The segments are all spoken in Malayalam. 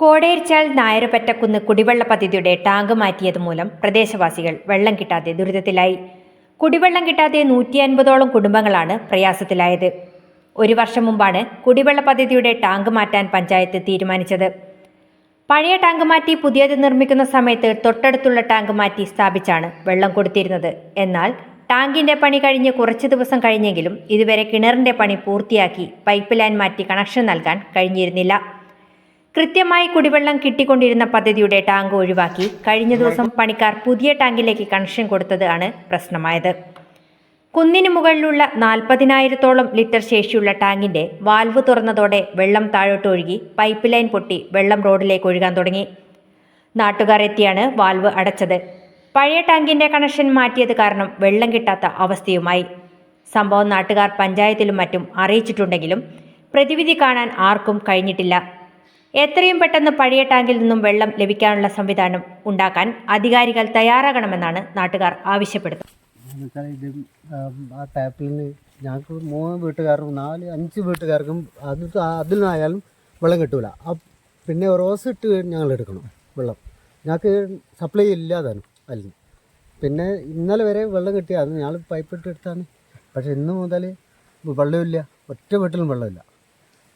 കോടേരിച്ചാൽ നായരപറ്റക്കുന്ന് കുടിവെള്ള പദ്ധതിയുടെ ടാങ്ക് മാറ്റിയത് മൂലം പ്രദേശവാസികൾ വെള്ളം കിട്ടാതെ ദുരിതത്തിലായി. കുടിവെള്ളം കിട്ടാതെ നൂറ്റി അൻപതോളം കുടുംബങ്ങളാണ് പ്രയാസത്തിലായത്. ഒരു വർഷം മുമ്പാണ് കുടിവെള്ള പദ്ധതിയുടെ ടാങ്ക് മാറ്റാൻ പഞ്ചായത്ത് തീരുമാനിച്ചത്. പഴയ ടാങ്ക് മാറ്റി പുതിയത് നിർമ്മിക്കുന്ന സമയത്ത് തൊട്ടടുത്തുള്ള ടാങ്ക് മാറ്റി സ്ഥാപിച്ചാണ് വെള്ളം കൊടുത്തിരുന്നത്. എന്നാൽ ടാങ്കിന്റെ പണി കഴിഞ്ഞ് കുറച്ച് ദിവസം കഴിഞ്ഞെങ്കിലും ഇതുവരെ കിണറിന്റെ പണി പൂർത്തിയാക്കി പൈപ്പ് ലൈൻ മാറ്റി കണക്ഷൻ നൽകാൻ കഴിഞ്ഞിരുന്നില്ല. കൃത്യമായി കുടിവെള്ളം കിട്ടിക്കൊണ്ടിരുന്ന പദ്ധതിയുടെ ടാങ്ക് ഒഴിവാക്കി കഴിഞ്ഞ ദിവസം പണിക്കാർ പുതിയ ടാങ്കിലേക്ക് കണക്ഷൻ കൊടുത്തത് ആണ് പ്രശ്നമായത്. കുന്നിന് മുകളിലുള്ള നാൽപ്പതിനായിരത്തോളം ലിറ്റർ ശേഷിയുള്ള ടാങ്കിന്റെ വാൽവ് തുറന്നതോടെ വെള്ളം താഴോട്ടൊഴുകി പൈപ്പ് ലൈൻ പൊട്ടി വെള്ളം റോഡിലേക്ക് ഒഴുകാൻ തുടങ്ങി. നാട്ടുകാർ എത്തിയാണ് വാൽവ് അടച്ചത്. പഴയ ടാങ്കിന്റെ കണക്ഷൻ മാറ്റിയത് കാരണം വെള്ളം കിട്ടാത്ത അവസ്ഥയുമായി. സംഭവം നാട്ടുകാർ പഞ്ചായത്തിലും മറ്റും അറിയിച്ചിട്ടുണ്ടെങ്കിലും പ്രതിവിധി കാണാൻ ആർക്കും കഴിഞ്ഞിട്ടില്ല. എത്രയും പെട്ടെന്ന് പഴയ ടാങ്കിൽ നിന്നും വെള്ളം ലഭിക്കാനുള്ള സംവിധാനം ഉണ്ടാക്കാൻ അധികാരികൾ തയ്യാറാകണമെന്നാണ് നാട്ടുകാർ ആവശ്യപ്പെടുന്നത്. ആ ടാപ്പിൽ ഞങ്ങൾക്ക് മൂന്ന് വീട്ടുകാർക്കും നാല് അഞ്ച് വീട്ടുകാർക്കും അത് അതിൽ നിന്നായാലും വെള്ളം കിട്ടൂല. പിന്നെ റോസ് ഇട്ട് ഞങ്ങൾ എടുക്കണം വെള്ളം. ഞങ്ങൾക്ക് സപ്ലൈ ഇല്ലാതാണ് അതിൽ പിന്നെ ഇന്നലെ വരെ വെള്ളം കിട്ടിയ അത് ഞങ്ങൾ പൈപ്പ് ഇട്ട് എടുത്താണ്. പക്ഷേ ഇന്ന് മുതൽ വെള്ളമില്ല. ഒറ്റ വീട്ടിലും വെള്ളമില്ല.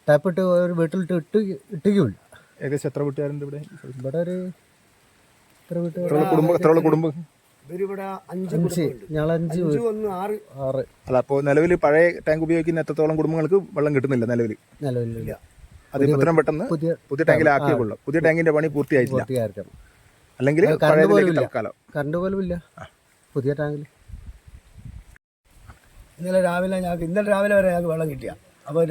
ടാപ്പ് ഇട്ട് ഒരു വീട്ടിലിട്ട് ഇട്ട് ഇട്ടുകയുമില്ല ഏകദേശം എത്ര വീട്ടുകാരുണ്ട് ഇവിടെ? ഇവിടെ ഒരു എത്ര വീട്ടുകാർ കുടുംബം എത്ര കുടുംബം? ഇവരിവിടെ അഞ്ച് അഞ്ച്. ഞങ്ങൾ അഞ്ച് അഞ്ച് വീ- ഒന്ന് ആറ്. ആറ്. അല്ല അപ്പോൾ നിലവിൽ പഴയ ടാങ്ക് ഉപയോഗിക്കുന്ന എത്രത്തോളം കുടുംബങ്ങൾക്ക് വെള്ളം കിട്ടുന്നില്ല നിലവിൽ നിലവിലില്ല. അത് എത്രയും പെട്ടെന്ന് പുതിയ പുതിയ ടാങ്കിലാക്കിയേ കൊള്ളു പുതിയ ടാങ്കിന്റെ പണി പൂർത്തിയായിട്ടില്ല. അല്ലെങ്കിൽ കറണ്ട് പോലും ഇല്ല പുതിയ ടാങ്കിൽ ഇന്നലെ രാവിലെ ഞങ്ങൾക്ക് ഇന്നലെ രാവിലെ വരെ ഞങ്ങൾക്ക് വെള്ളം കിട്ടിയ. അപ്പോൾ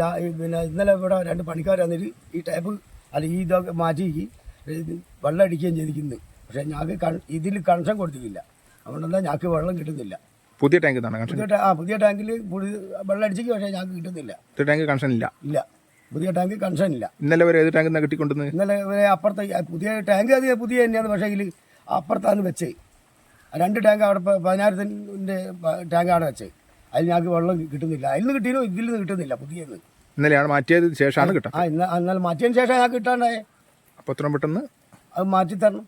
പിന്നെ ഇന്നലെ ഇവിടെ രണ്ട് പണിക്കാർ വന്നിട്ട് ഈ ടാപ്പ് അല്ല ഈ ഇതൊക്കെ മാറ്റി ഇത് വെള്ളം അടിക്കുകയും ചെയ്തിരിക്കുന്നത് പക്ഷേ ഞങ്ങൾക്ക് ഇതിൽ കണക്ഷൻ കൊടുത്തിട്ടില്ല. അതുകൊണ്ടെന്താ ഞങ്ങൾക്ക് വെള്ളം കിട്ടുന്നില്ല. പുതിയ ടാങ്ക് പുതിയ ആ പുതിയ ടാങ്കിൽ വെള്ളം അടിച്ചേക്ക് പക്ഷേ ഞങ്ങൾക്ക് കിട്ടുന്നില്ല. പുതിയ ടാങ്ക് കണക്ഷൻ ഇല്ല. ഇല്ല പുതിയ ടാങ്ക് കണക്ഷൻ ഇല്ല ഇന്നലെ വരെ ഏത് ടാങ്ക് നിന്നാണ് ഇന്നലെ വരെ അപ്പുറത്തെ പുതിയ ടാങ്ക് അത് പുതിയ തന്നെയാണ് പക്ഷേ ഇതിൽ അപ്പുറത്താണ് വെച്ചേ രണ്ട് ടാങ്ക് അവിടെ പതിനായിരത്തിന്റെ ടാങ്ക് ടാങ്കാണ് വെച്ചത്. അതിൽ ഞങ്ങൾക്ക് വെള്ളം കിട്ടുന്നില്ല. അതിൽ നിന്ന് കിട്ടിയോ ഇതിൽ നിന്ന് കിട്ടുന്നില്ല പുതിയത്. ഇന്നലെയാണ് മാറ്റിയത് ശേഷമാണ് കിട്ടുന്നത് ആ ഇന്ന എന്നാൽ മാറ്റിയതിന് ശേഷം ഞാൻ കിട്ടാണ്ടായേ. അപ്പോൾ എത്രയും പെട്ടെന്ന് അത് മാറ്റി തരണം.